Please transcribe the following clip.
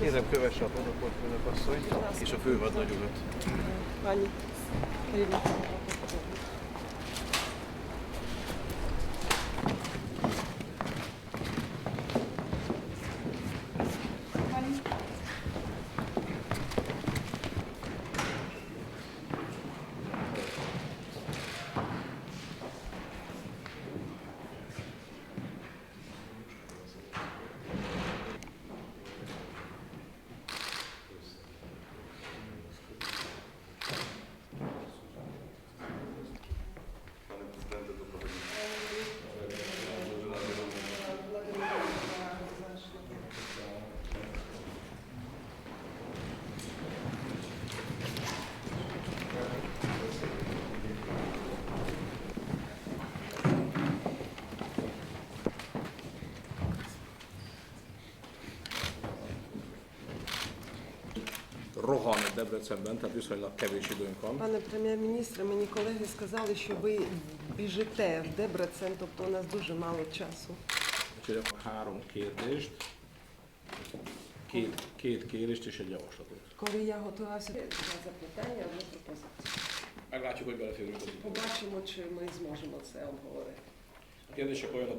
Kérem, kövesse a protokollt asszony és a fővadnagy urat. Debrecenben, tehát viszonylag kevés időnk van. Пане прем'єр-міністре, мені колеги сказали, що ви біжите в Дебрецен, тобто у нас дуже мало часу. Úgyhogy akkor három kérdést, két, két kérést és egy javaslatot. Коли я готувався два запитання, одну пропозицію. Meglátjuk, hogy beleférünk az időbe. Побачимо, чи ми зможемо це обговорити. A kérdések olyanok,